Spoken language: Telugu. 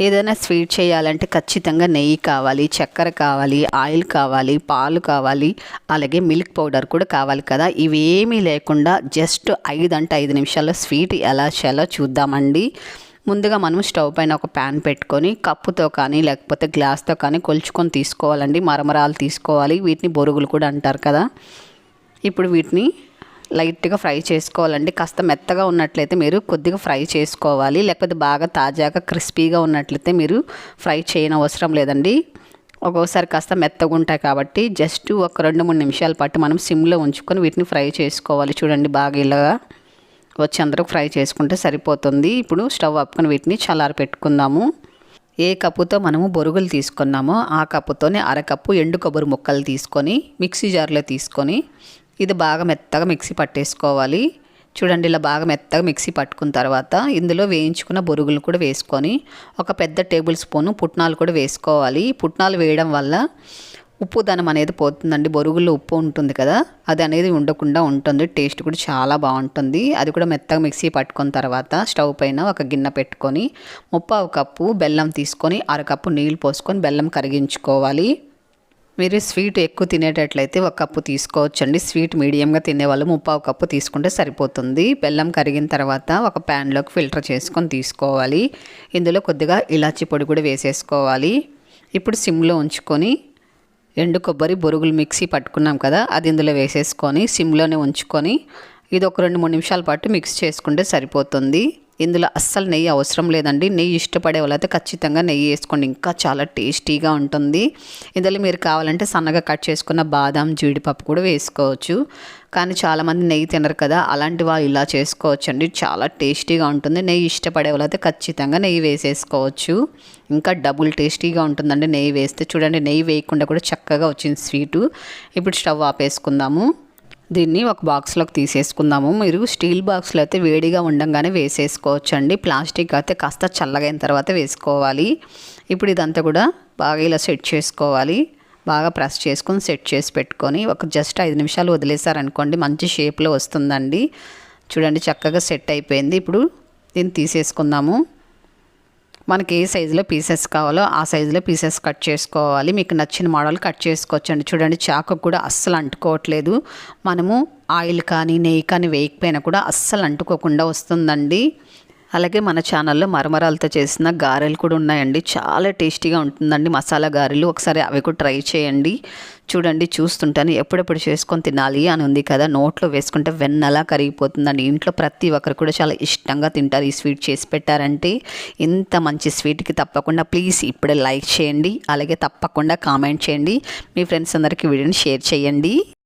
ఏదైనా స్వీట్ చేయాలంటే ఖచ్చితంగా నెయ్యి కావాలి చక్కెర కావాలి ఆయిల్ కావాలి పాలు కావాలి అలాగే మిల్క్ పౌడర్ కూడా కావాలి కదా. ఇవేమీ లేకుండా జస్ట్ ఐదు అంటే ఐదు నిమిషాల్లో స్వీట్ ఎలా చేయాలో చూద్దామండి. ముందుగా మనం స్టవ్ పైన ఒక ప్యాన్ పెట్టుకొని కప్పుతో కానీ లేకపోతే గ్లాస్తో కానీ కొలుచుకొని తీసుకోవాలండి. మరమరాలు తీసుకోవాలి. వీటిని బొరుగులు కూడా అంటారు కదా. ఇప్పుడు వీటిని లైట్గా ఫ్రై చేసుకోవాలండి. కాస్త మెత్తగా ఉన్నట్లయితే మీరు కొద్దిగా ఫ్రై చేసుకోవాలి. లేకపోతే బాగా తాజాగా క్రిస్పీగా ఉన్నట్లయితే మీరు ఫ్రై చేయని అవసరం లేదండి. ఒక్కొక్కసారి కాస్త మెత్తగా ఉంటాయి కాబట్టి జస్ట్ ఒక రెండు మూడు నిమిషాల పాటు మనం సిమ్లో ఉంచుకొని వీటిని ఫ్రై చేసుకోవాలి. చూడండి బాగా ఇలాగా వచ్చి అందరూ ఫ్రై చేసుకుంటే సరిపోతుంది. ఇప్పుడు స్టవ్ ఆపుకొని వీటిని చల్లారి పెట్టుకుందాము. ఏ కప్పుతో మనము బొరుగులు తీసుకున్నామో ఆ కప్పుతోనే అరకప్పు ఎండు కొబ్బరి ముక్కలు తీసుకొని మిక్సీ జార్లో తీసుకొని ఇది బాగా మెత్తగా మిక్సీ పట్టేసుకోవాలి. చూడండి ఇలా బాగా మెత్తగా మిక్సీ పట్టుకున్న తర్వాత ఇందులో వేయించుకున్న బొరుగులు కూడా వేసుకొని ఒక పెద్ద టేబుల్ స్పూను పుట్నాలు కూడా వేసుకోవాలి. పుట్నాలు వేయడం వల్ల ఉప్పు ధనం అనేది పోతుందండి. బొరుగుల్లో ఉప్పు ఉంటుంది కదా అది అనేది ఉండకుండా ఉంటుంది. టేస్ట్ కూడా చాలా బాగుంటుంది. అది కూడా మెత్తగా మిక్సీ పట్టుకున్న తర్వాత స్టవ్ పైన ఒక గిన్నె పెట్టుకొని ముప్పావు కప్పు బెల్లం తీసుకొని అరకప్పు నీళ్ళు పోసుకొని బెల్లం కరిగించుకోవాలి. మీరు స్వీట్ ఎక్కువ తినేటట్లయితే ఒక కప్పు తీసుకోవచ్చండి. స్వీట్ మీడియంగా తినేవాళ్ళు ముప్పావు కప్పు తీసుకుంటే సరిపోతుంది. బెల్లం కరిగిన తర్వాత ఒక ప్యాన్లోకి ఫిల్టర్ చేసుకొని తీసుకోవాలి. ఇందులో కొద్దిగా ఇలాచి పొడి కూడా వేసేసుకోవాలి. ఇప్పుడు సిమ్లో ఉంచుకొని ఎండు కొబ్బరి బొరుగులు మిక్సీ పట్టుకున్నాం కదా అది ఇందులో వేసేసుకొని సిమ్లోనే ఉంచుకొని ఇది ఒక రెండు మూడు నిమిషాల పాటు మిక్స్ చేసుకుంటే సరిపోతుంది. ఇందులో అస్సలు నెయ్యి అవసరం లేదండి. నెయ్యి ఇష్టపడే వాళ్ళైతే ఖచ్చితంగా నెయ్యి వేసుకోండి. ఇంకా చాలా టేస్టీగా ఉంటుంది. ఇందులో మీరు కావాలంటే సన్నగా కట్ చేసుకున్న బాదం జీడిపప్పు కూడా వేసుకోవచ్చు. కానీ చాలామంది నెయ్యి తినరు కదా అలాంటి వాళ్ళు ఇలా చేసుకోవచ్చు అండి చాలా టేస్టీగా ఉంటుంది. నెయ్యి ఇష్టపడే వాళ్ళైతే ఖచ్చితంగా నెయ్యి వేసేసుకోవచ్చు. ఇంకా డబుల్ టేస్టీగా ఉంటుందండి. నెయ్యి వేస్తే చూడండి నెయ్యి వేయకుండా కూడా చక్కగా వచ్చింది స్వీటు. ఇప్పుడు స్టవ్ ఆపేసుకుందాము. దీన్ని ఒక బాక్స్లోకి తీసేసుకుందాము. మీరు స్టీల్ బాక్స్లో అయితే వేడిగా ఉండంగానే వేసేసుకోవచ్చు అండి ప్లాస్టిక్ అయితే కాస్త చల్లగైన తర్వాత వేసుకోవాలి. ఇప్పుడు ఇదంతా కూడా బాగా ఇలా సెట్ చేసుకోవాలి. బాగా ప్రెస్ చేసుకొని సెట్ చేసి పెట్టుకొని ఒక జస్ట్ ఐదు నిమిషాలు వదిలేసారనుకోండి మంచి షేప్లో వస్తుందండి. చూడండి చక్కగా సెట్ అయిపోయింది. ఇప్పుడు దీన్ని తీసేసుకుందాము. మనకి ఏ సైజులో పీసెస్ కావాలో ఆ సైజులో పీసెస్ కట్ చేసుకోవాలి. మీకు నచ్చిన మోడల్ కట్ చేసుకోవచ్చండి. చూడండి చాకు కూడా అస్సలు అంటుకోవట్లేదు. మనము ఆయిల్ కానీ నెయ్యి కానీ వేయకపోయినా కూడా అస్సలు అంటుకోకుండా వస్తుందండి. అలాగే మన ఛానల్లో మరమరాలతో చేసిన గారెలు కూడా ఉన్నాయండి. చాలా టేస్టీగా ఉంటుందండి. మసాలా గారెలు ఒకసారి అవి కూడా ట్రై చేయండి. చూడండి చూస్తుంటాను. ఎప్పుడెప్పుడు చేసుకొని తినాలి అని ఉంది కదా. నోట్లో వేసుకుంటే వెన్నలా కరిగిపోతుందండి. ఇంట్లో ప్రతి ఒక్కరు కూడా చాలా ఇష్టంగా తింటారు. ఈ స్వీట్ చేసి పెట్టారంటే ఇంత మంచి స్వీట్కి తప్పకుండా ప్లీజ్ ఇప్పుడే లైక్ చేయండి. అలాగే తప్పకుండా కామెంట్ చేయండి. మీ ఫ్రెండ్స్ అందరికీ వీడియోని షేర్ చేయండి.